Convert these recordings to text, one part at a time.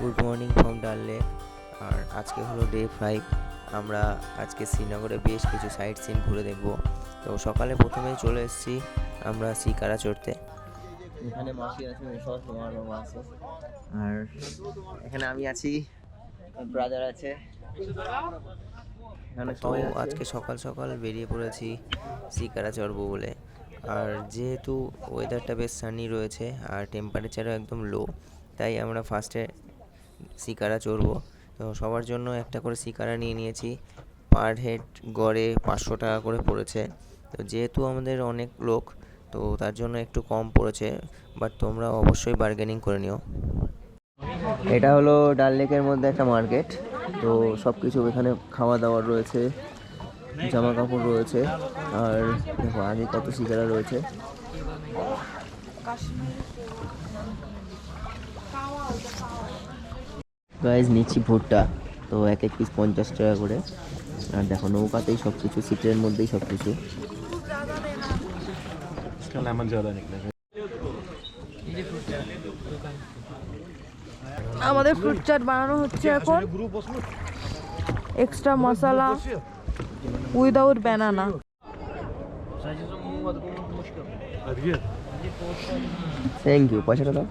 Good morning from Dal lake. আর আজকে হলো day five আমরা আজকে শ্রীনগরে বেশ কিছু সাইট সিন ঘুরে দেখব। তো সকালে প্রথমেই চলে এসেছি আমরা শিকারা চড়তে। এখানে মাসি আছে মেসর তোমার বাবা আছে। আর এখানে আমি আছি ব্রাদার আছে। এখানে তো আজকে সকাল সকাল বেরিয়ে পড়েছি শিকারা চড়বো বলে। আর যেহেতু ওয়েদারটা বেশ সানি রয়েছে আর টেম্পারেচারও একদম লো তাই আমরা ফার্স্টে শিকারা চড়বো। তো সবার জন্য একটা করে শিকারা নিয়ে নিয়েছি। পার হেড গড়ে পাঁচশো টাকা করে পড়েছে। তো যেহেতু আমাদের অনেক লোক, তো তার জন্য একটু কম পড়েছে বাট তোমরা অবশ্যই বার্গেনিং করে নিও। এটা হলো ডাল লেকের মধ্যে একটা মার্কেট। তো সব কিছু এখানে খাওয়া দাওয়ার রয়েছে জামা কাপড় রয়েছে, আর দেখো আগে কত শিকারা রয়েছে। গাইজ নিচ্ছি ভুট্টা। তো এক এক পিস পঞ্চাশ টাকা করে। আর দেখো নৌকাতেই সব কিছু সিটের মধ্যেই সব কিছু আমাদের ফ্রুট চাট বানানো হচ্ছে এখন। Extra masala without banana thank you পয়সাটা দাও।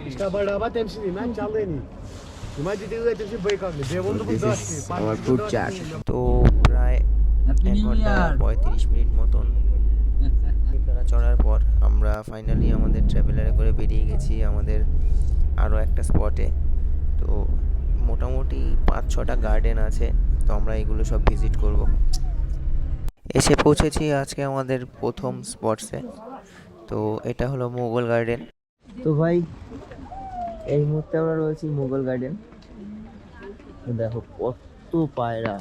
আমার ফ্রুট চাট তো প্রায় এক ঘণ্টা পঁয়ত্রিশ মিনিট মতন চড়ার পর আমরা ফাইনালি আমাদের ট্রাভেলারে করে বেরিয়ে গেছি আমাদের আরও একটা স্পটে তো মোটামুটি পাঁচ ছটা গার্ডেন আছে তো আমরা এগুলো সব ভিজিট করব। এসে পৌঁছেছি আজকে আমাদের প্রথম স্পটসে তো এটা হলো মোগল গার্ডেন তো ভাই এই মুহূর্তে আমরা রয়েছি মোগল গার্ডেন দেখো কত পায়রা।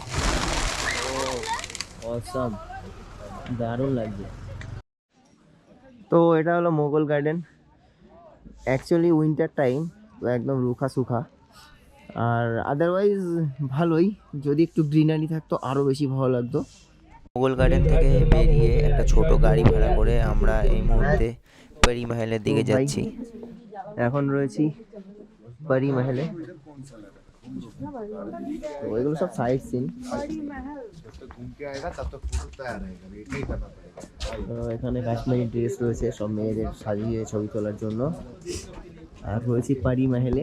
অসাম দারুণ লাগছে। তো এটা হলো Mughal garden actually winter time তো একদম রুখা সুখা। আর আদারওয়াইজ ভালোই। যদি একটু গ্রিনারি থাকতো আরও বেশি ভালো লাগতো। মোগল গার্ডেন থেকে বেরিয়ে একটা ছোট গাড়ি ভাড়া করে আমরা এই মুহূর্তে পরি মহলের দিকে যাচ্ছি। এখন রয়েছি পরি মহলে। ওইগুলো সব সাইড সিন এখানে কাশ্মীরি ড্রেস রয়েছে, সব মেয়েদের সাজিয়ে ছবি তোলার জন্য। আর রয়েছি পারি মাহেলে।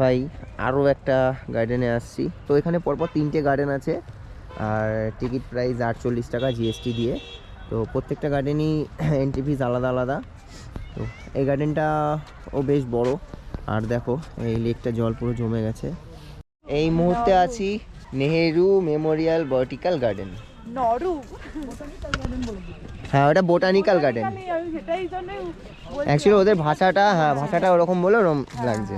ভাই আরও একটা গার্ডেনে আসছি। তো এখানে পরপর তিনটে গার্ডেন আছে আর টিকিট প্রাইস আটচল্লিশ টাকা জিএসটি দিয়ে। তো প্রত্যেকটা গার্ডেনই এন্ট্রি ফিস আলাদা আলাদা। তো এই গার্ডেনটা ও বেশ বড় আর দেখো এই লেকটা জল পুরো জমে গেছে। এই মুহূর্তে আছি নেহেরু মেমোরিয়াল ভার্টিক্যাল গার্ডেন হ্যাঁ ওটা বোটানিক্যাল গার্ডেন অ্যাকচুয়ালি ওদের ভাষাটা হ্যাঁ ভাষাটা ওরকম বলে ওরকম লাগছে।